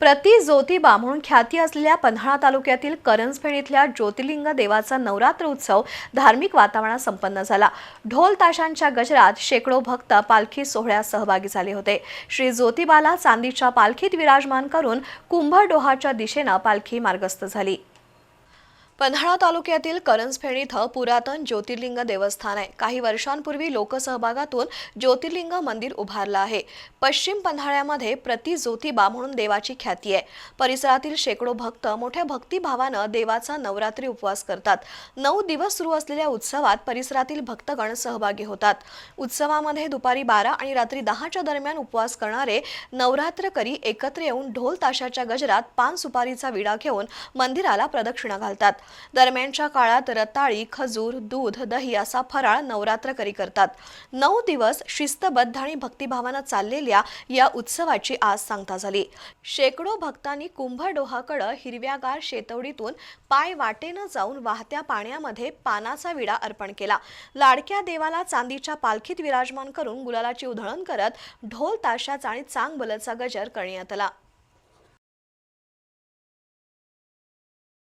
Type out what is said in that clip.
प्रति ज्योतिबा म्हणून ख्याती असलेल्या पन्हाळा तालुक्यातील करंजफेण इथल्या ज्योतिर्लिंग देवाचा नवरात्र उत्सव धार्मिक वातावरणात संपन्न झाला. ढोल ताशांच्या गजरात शेकडो भक्त पालखी सोहळ्यात सहभागी झाले होते. श्री ज्योतिबाला चांदीच्या पालखीत विराजमान करून कुंभडोहाच्या दिशेनं पालखी मार्गस्थ झाली. पन्हाळा तालुक्यातील करंजफेण इथं पुरातन ज्योतिर्लिंग देवस्थान आहे. काही वर्षांपूर्वी लोकसहभागातून ज्योतिर्लिंग मंदिर उभारलं आहे. पश्चिम पन्हाळ्यामध्ये प्रति ज्योतिबा म्हणून देवाची ख्याती आहे. परिसरातील शेकडो भक्त मोठ्या भक्तिभावानं देवाचा नवरात्री उपवास करतात. नऊ दिवस सुरू असलेल्या उत्सवात परिसरातील भक्तगण सहभागी होतात. उत्सवामध्ये दुपारी बारा आणि रात्री दहाच्या दरम्यान उपवास करणारे नवरात्रकरी एकत्र येऊन ढोल ताशाच्या गजरात पान सुपारीचा विडा घेऊन मंदिराला प्रदक्षिणा घालतात. दरम्यानच्या काळात रताळी खजूर दूध दही असा फराळ नवरात्रकरी करतात. नऊ दिवस शिस्तबद्ध आणि भक्तिभावानं चाललेल्या या उत्सवाची आज सांगता झाली. शेकडो भक्तांनी कुंभडोहाकडं हिरव्यागार शेतवडीतून पाय वाटेनं जाऊन वाहत्या पाण्यामध्ये पानाचा विडा अर्पण केला. लाडक्या देवाला चांदीच्या पालखीत विराजमान करून गुलालाची उधळण करत ढोल ताशाचा आणि चांग बलचा गजर करण्यात आला.